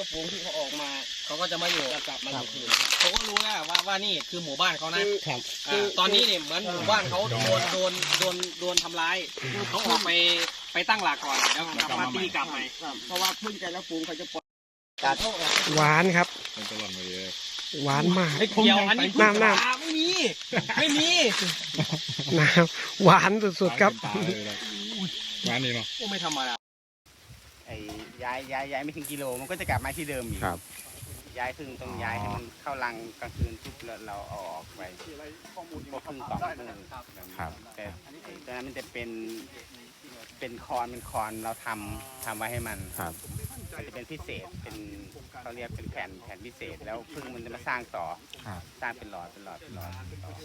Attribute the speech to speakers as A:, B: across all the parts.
A: แล้วฝูงที่เขาออกมา
B: เขาก็จะมาอยู่
A: จะกลับมาอยู่คืน
B: เขาก็รู้แล้วว่าว่านี่คือหมู่บ้านเขานะ
A: คือ
C: ครับ
B: อ่าตอนนี้เนี่ยเหมือนหมู่บ้านเขาโดนโดนโดนโดนทำร้ายเขาออกไปไปตั้งหลักก่อนแล้วกลับมาตีกลับใหม่
A: ครับเพราะว่าพึ่งแต่ละฝูงเขาจะปล่อย
C: ตัด
A: เขาออก
C: หวานครับ
D: มันตลอดมาเลย
C: หวานมาก
B: เดี๋ยวอันนี้
C: น้ำน้
B: ไม่มีไม่มี
C: น้ำหวานสุดๆครับ
D: ตาเลยนะร้านนี้เนาะ
B: โอ้ไม่ธรรมดา
E: ไอ้ย้ายย้ายย้ายไม่ถึงกิโลมันก็จะกลับมาที่เดิมอีก
D: ครับ
E: ย้ายพึ่งต้องย้ายให้มันเข้ารังกลางคืนปุ๊บแล้วเราเอาออกไปพวกพึ่งต่อพึ่ง
D: ครับ
E: แต่ไอ้ตัวนั้นมันจะเป็นเป็นคอนเป็นคอนเราทำทำไว้ให้มัน
D: ครับ
E: มันจะเป็นพิเศษเป็นเขาเรียกเป็นแผ่นแผ่นพิเศษแล้วพึ่งมันจะมาสร้างต่อ
D: ครับ
E: สร้างเป็นหลอดเป็นหลอดเป็นหลอดเป็นหลอด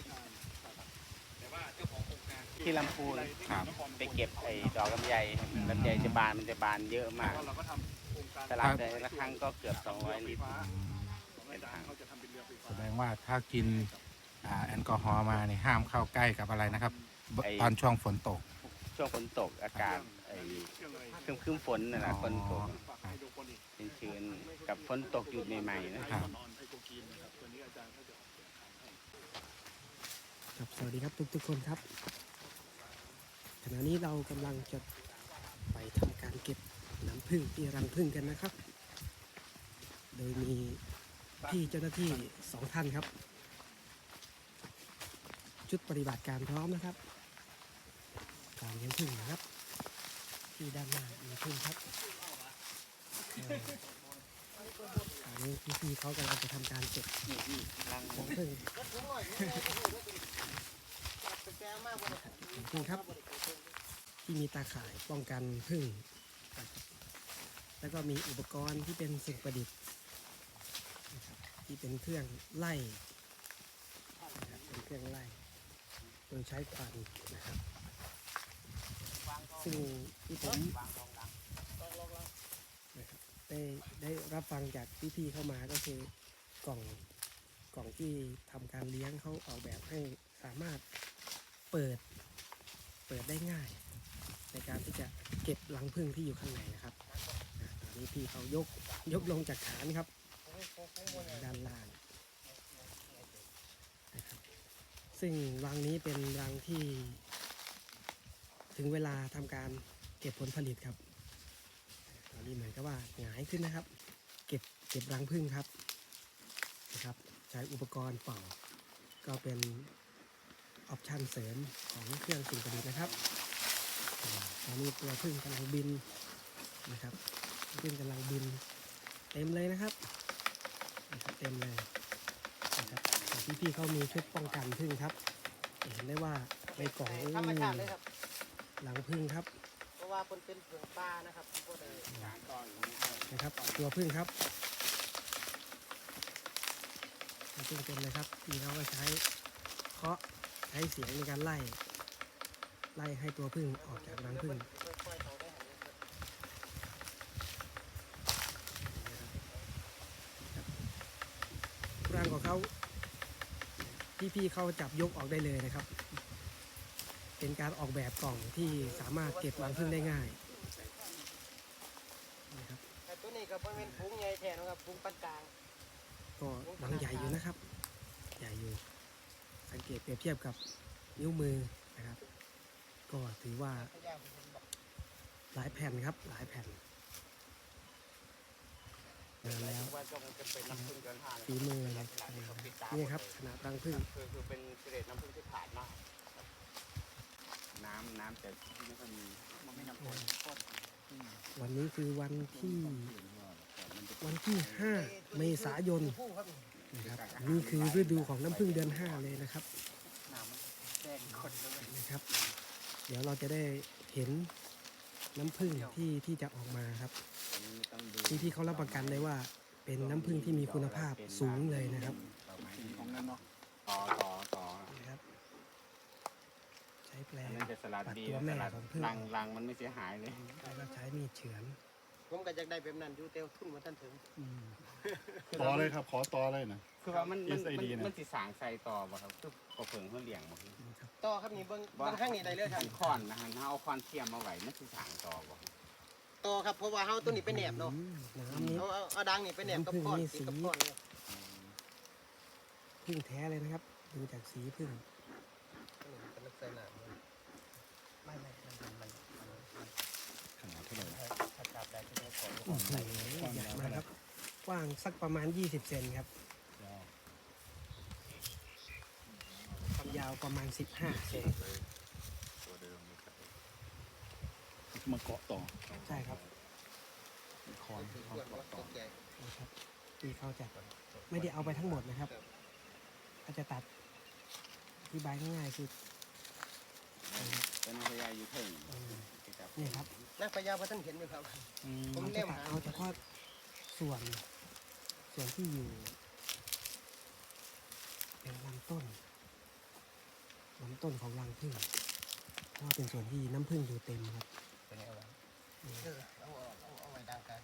E: ที่ลำพูน
D: ครับ
E: ไปเก็บไอ้ดอกลำไยลำไยจะบานมันจะบานเยอะมากตลาดแต่ละครั้งก็เกือบ200ลิตรเป็นถัง
F: แสดงว่าถ้ากินอ่าแอลกอฮอล์มาเนี่ยห้ามเข้าใกล้กับอะไรนะครับบตอนช่วงฝนตก
E: ช่วงฝนตกอากาศไอ้ครึมครึมๆฝนนั่นแหละฝนตก
F: ครับ
E: เป็นชื้นๆกับฝนตกหยุดใหม่ๆนะครับ
C: ครับ สวัสดีครับทุกๆคนครับ ขณะนี้เรากำลังจะไปทำการเก็บน้ำผึ้งที่รังผึ้งกันนะครับ โดยมีพี่เจ้าหน้าที่สองท่านครับ ชุดปฏิบัติการพร้อมนะครับการเลี้ยงผึ้งนะครับ ที่ด้านหน้ามีผึ้งครับเอ่ออันนี้พี่ๆเขากำลังจะทำการเก็บของผึ้ง พึ่ครับ ที่มีตาข่ายป้องกันพึ่ง แล้วก็มีอุปกรณ์ที่เป็นสิ่งประดิษฐ์ ที่เป็นเครื่องไล่เป็นเครื่องไล่ โดยใช้ควันนะครับซึ่งที่ผมนะครับได้ได้รับฟังจากพี่ๆเข้ามาก็คือกล่องกล่องที่ทำการเลี้ยงเขาออกแบบให้สามารถ เปิด เปิดได้ง่าย ในการที่จะเก็บรังผึ้งที่อยู่ข้างในนะครับตอนนี้พี่เขายกยกลงจากฐานครับ ด้านล่างนะครับซึ่งรังนี้เป็นรังที่ ถึงเวลาทำการเก็บผลผลิตครับ ตอนนี้เหมือนกับว่าหงายขึ้นนะครับ เก็บเก็บรังผึ้งครับนะครับ ใช้อุปกรณ์เป่าก็เป็น ออปชันเสริมของเครื่องสิ่งประดิษฐ์นะครับอ่าตอนนี้ตัวพึ่งกำลังบินนะครับพึ่งกำลังบิน เต็มเลยนะครับนะครับ เต็มเลยนะครับแต่พี่ๆเขามีชุดป้องกันพึ่งครับ เห็นได้ว่าในกล่อง
A: ธรรมชาติเลยครับ
C: หลังพึ่งครับ
A: เพราะว่าเป็นเป็นเผือกปลานะครับพวกเอ่อ
C: นะครับ ตัวพึ่งครับตัวพึ่งเต็มเลยครับพี่เขาก็ใช้เคาะใช้เสียงในการไล่ ไล่ให้ตัวพึ่งออกจากรังพึ่งรังของเขาพี่ๆเขาจับยกออกได้เลยนะครับ เป็นการออกแบบกล่องที่สามารถเก็บรังผึ้งได้ง่ายนะครับ
A: แต่ตัวนี้ก็เป็นฝูงใหญ่แทนนะครับฝูงปานกลาง
C: ก็รังใหญ่อยู่นะครับ ใหญ่อยู่ สังเกตเปรียบเทียบกับนิ้วมือนะครับ ก็ถือว่าหลายแผ่นครับหลายแผ่นนานแล้ว
E: ว่าจะจะเป็นน้ำพึ่งเกินห้า
C: ฝีมือเลยนี่ครับขนาดรังผึ้ง
E: คือคือเป็นเกรดน้ำพึ่งที่ผ่านมากน้ำน้ำจะไม่ค่อยมีไม่น้ำฝน
C: วันนี้คือวันที่วันที่ 5 เมษายน
A: ผู้ครับ
C: นะครับนี่คือฤดูของน้ำผึ้งเดือน5เลยนะครับ
A: แจ้งคนเลย
C: นะครับ เดี๋ยวเราจะได้เห็นน้ำผึ้งที่ที่จะออกมาครับที่ที่เขารับประกันเลยว่า เป็นน้ำผึ้งที่มีคุณภาพสูงเลยนะครับ
E: ของนั่นเนาะต่อต่อต่อ
C: นะครับ ใช้แปล
E: อัน
C: ง
E: นั้นจะสลัดดี
C: ปัดตัวแม่
E: สลัด
C: ของพึ่ง
E: รังรังมันไม่เสียหายเลย
C: แล้วก็ใช้มีดเฉือน
A: ผมก็อยากได้แบบนั้นอยู่แต่ทุนมาท่านถึง
C: อืม
D: ต่อเลยครับ ขอต่อเลยนะ
E: คือว่ามันมัน
D: SID
E: มัน
D: นะ
E: มันสิสางใส่ต่อบ่ครับคือกระเพิงเพื่อเลี้ยงบ่ครับ
C: นะครับ
A: ต่อครับนี่เบิ้งเบิ้งข้างนี้ได้เลยครับ
E: เป็นคอนนะฮะถ้าเอาคอนเทียมมาไว้มันสิสางต่อบ่ครับ
A: ต่อครับเพราะว่าเฮาตัวนี้ไปแหนบเนาะ
C: อืมน้ำนี้
A: เอาเอาเอาดังนี่ไปแหนบกับ
C: น้ำผึ้ง
A: ก้อน
C: นี่
A: ติดกับ
C: สี
A: ก้อนเลย
C: พึ่งแท้เลยนะครับ ดูจากสีพึ่ง
A: เป็นลักษณะมันไม่ไม่มันมันมันมัน
D: ขนาดเท่าไหร่นะ
A: ถ้าจับได้จะได้ของ
C: โอ้โหใหญ่มากครับ กว้างสักประมาณ 20 เซนครับ ความยาวประมาณ 15 เซน
D: มาเกาะต่อ
C: ใช่ครับ
D: คอน
A: ถือ
D: คอ
A: ว่าน
D: เกาะต่อ
A: ตกใหญ่
C: นะครับที่เขาจะไม่ได้เอาไปทั้งหมดนะครับเขาจะตัดอธิบายง่ายๆคือ
E: เป็นพยาอยู่เพิ่ง
C: เออนี่ครับ
A: นักพยาพระท่านเห็นอยู่ครับ ผม
C: เขา
A: เล่
C: จะ
A: ม
C: ตัด
A: หา
C: เอาเฉพาะส่วน ส่วนที่อยู่ เป็นลำต้นลำต้นของรังผึ้งเพราะว่าเป็นส่วนที่น้ำผึ้งอยู่เต็มครับ
A: เป็นไงวะเออเอาเอาเอาเอาไว้ดังกัน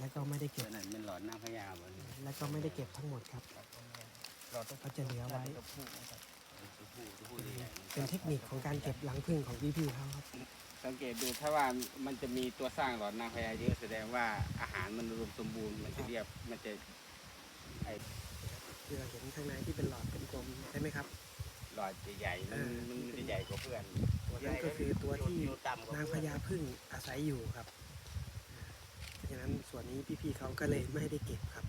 C: แล้วก็ไม่ได้เก็
E: ตัว
C: บ
E: นั้นเป็นหลอดนางพญาบน
C: แล้วก็ไม่ได้เก็บทั้งหมดครับ
A: เราต้อง
C: เขาจะเหลือไว้
A: ตัวผู้นะครับ
E: ตัวผู้ตัวผู้ใหญ่ๆ
C: เป็นเทคนิคของการเก็บรังผึ้งของพี่ๆเขาครับ
E: สังเกตดูถ้าว่ามันจะมีตัวสร้างหลอดนางพญาเยอะแสดงว่าอาหารมันรวมสมบูรณ์มันจะเรียบมันจะ
C: ที่เราเห็นข้างในที่เป็นหลอดเป็นกลมใช่ไหมครับ
E: หลอดใหญ่ๆมันมันจะใหญ่กว่าเพื่อน
C: นั่นก็คือตัวที่
E: อยู่ต่ำกว่
C: นางพญาพึ่งอาศัยอยู่ครับ เพราะฉะนั้นส่วนนี้พี่ๆเขาก็เลยไม่ได้เก็บครับ